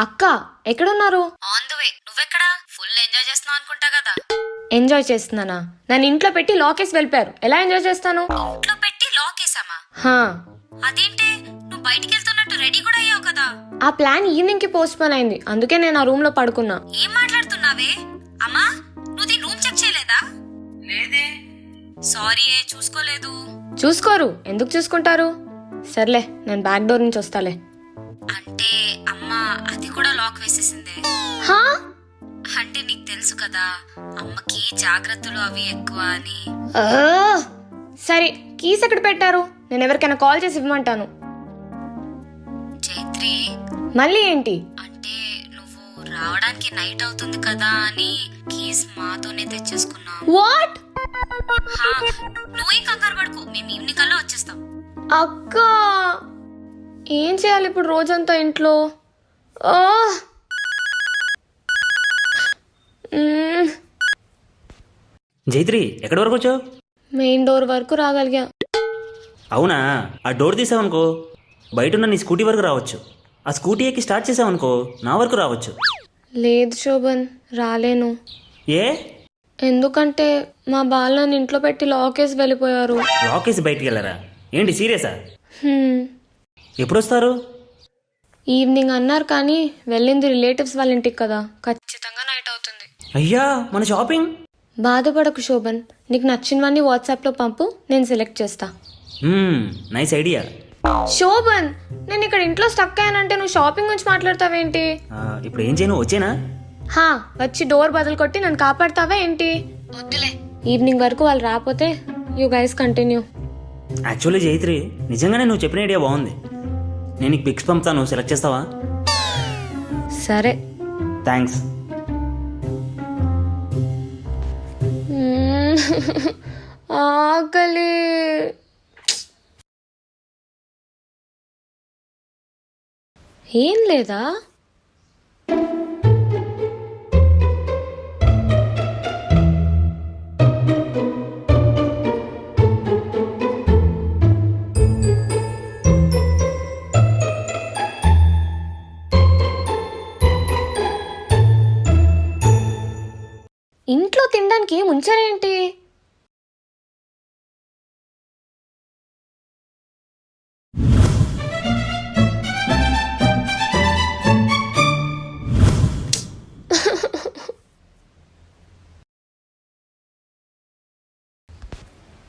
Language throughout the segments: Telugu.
అక్క ఎక్కడున్నారు? ఆన్ ద వే నువ్వెక్కడా? ఫుల్ ఎంజాయ్ చేస్తున్నావు అనుకుంటా కదా. ఎంజాయ్ చేస్తున్నానా? నన్ను ఇంట్లో పెట్టి లాకేసి వెళ్ళిపోయారు. ఎలా ఎంజాయ్ చేస్తాను? ఇంట్లో పెట్టి లాక్ వేసామా హా. అదేంటే? నువ్వు బయటికి వెళ్తున్నట్టు రెడీ కూడా అయ్యావు కదా. ఆ ప్లాన్ ఈవినింగ్కి పోస్ట్ పోన్ అయింది. అందుకే నేను ఆ రూమ్లో పడుకున్నా. ఏం మాట్లాడుతున్నావే? అమ్మా నువ్వు దీని రూమ్ చెక్ చేయలేదా? లేదే. సారీ ఏ చూసుకోలేదు. చూసుకోరు. ఎందుకు చూసుకుంటారు? సర్లే నేను బ్యాక్ డోర్ నుంచి వస్తాలే. అది కూడా లాక్ వేసేసిందే. హా? అంటే నీకు తెలుసు కదా అమ్మకి జాగ్రత్తలు అవి ఎక్కువ అని. ఆ! సరే కీస్ ఎక్కడ పెట్టారు? నేను ఎవరికైనా కాల్ చేసి ఇవ్వమంటాను. చైత్రి మళ్ళీ ఏంటి? అంటే నువ్వు రావడానికి నైట్ అవుతుంది కదా అని కీస్ మాతోనే తెచ్చేసుకున్నావు. వాట్? నువ్వేం కంగారు పడుకో మేము ఈవినింగ్ కల్లా వచ్చేస్తాం. అక్క ఏం చేయాలి ఇప్పుడు రోజంతా ఇంట్లో. జైత్రి ఎక్కడి వరకు వచ్చావు? మెయిన్ డోర్ వరకు రాగలిగా. అవునా? ఆ డోర్ తీసావనుకో. బయట ఉన్న నీ స్కూటీ వరకు రావచ్చు. ఆ స్కూటీ ఎక్కి స్టార్ట్ చేసావనుకో నా వరకు రావచ్చు. లేదు శోభన్ రాలేను. ఏ? ఎందుకంటే మా బాలను ఇంట్లో పెట్టి లాకేసి వెళ్ళిపోయారు. లాక్ వేసి బయటికి వెళ్ళరా? ఏంటి సీరియసా. ఎప్పుడు వస్తారు ఈవినింగ్ అన్నారు కానీ వెళ్ళింది రిలేటివ్స్ వాళ్ళ ఇంటికి కదా. ఖచ్చితంగా నైట్ అవుతుంది. అయ్యా మన షాపింగ్? బాధపడకు శోభన్. నీకు నచ్చినవన్నీ వాట్సాప్లో పంపు నేను సెలెక్ట్ చేస్తా. Nice idea. శోభన్ నేను ఇక్కడ ఇంట్లో స్టక్ అయ్యానంటే నువ్వు షాపింగ్ గురించి మాట్లాడతావేంటి? ఇప్పుడు ఏం చేయను వచ్చేనా? హా వచ్చి డోర్ బదులు కొట్టి నన్ను కాపాడతావా ఏంటి? వద్దులే. ఈవినింగ్ వరకు వాళ్ళు రాకపోతే you guys continue. Actually Jaitri నిజంగానే నువ్వు చెప్పిన ఐడియా బాగుంది. నేను నీకు పిక్స్ పంపుతాను సెలెక్ట్ చేస్తావా? సరే. థ్యాంక్స్. ఆకలి. ఏం లేదా? ఇంట్లో తినడానికి ఏం ఉంచారేంటి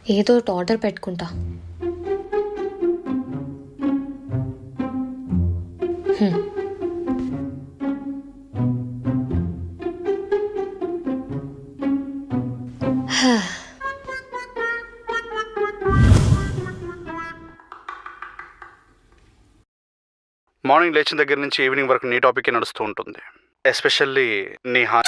ఏదో ఒకటి ఆర్డర్ పెట్టుకుంటా హ్మ్. మార్నింగ్ లేచిన దగ్గర నుంచి ఈవినింగ్ వరకు నీ టాపిక్ నడుస్తూ ఉంటుంది. ఎస్పెషల్లీ నీ హా